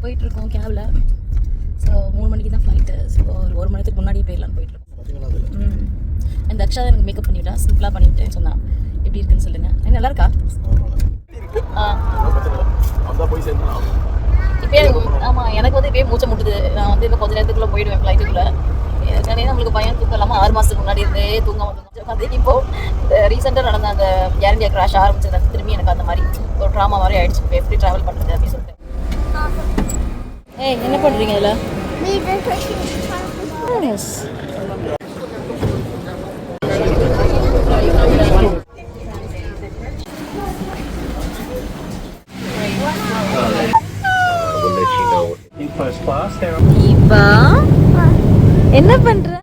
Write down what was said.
போயிட்டுருக்கோம் கேபில் ஸோ மூணு மணிக்கு தான் ஃப்ளைட்டு ஸோ ஒரு ஒரு மணி நேரத்துக்கு முன்னாடியே போயிடலான்னு போயிட்டுருக்கோம் ம். அந்த தான் எனக்கு மேக்கப் பண்ணிவிட்டா. சிம்பிளாக பண்ணிவிட்டேன்னு சொன்னான் எப்படி இருக்குன்னு சொல்லுங்கள் நல்லா இருக்கா? ஆ. இப்போ எனக்கு ஆமாம் எனக்கு வந்து இப்போயே மூச்சை முட்டுது. நான் வந்து இன்னும் கொஞ்ச நேரத்துக்குள்ளே போயிடுவேன் ஃப்ளைட்டுக்குள்ளே ஏற்கனவே நம்மளுக்கு பையன் தூக்கம் இல்லாமல் ஆறு மாதத்துக்கு முன்னாடி இருந்தே தூங்க உட்காந்து இப்போ ரீசெண்டாக நடந்த அந்த ஏர் இந்தியா கிராஷ் ஆரம்பிச்சது திரும்பி எனக்கு அந்த மாதிரி ஒரு ட்ராமா மாதிரி ஆயிடுச்சு. இப்போ எப்படி ட்ராவல் பண்ணுறது ஏய் என்ன பண்ணுறீங்க இதில் yes In first class, there இப்போ என்ன பண்ற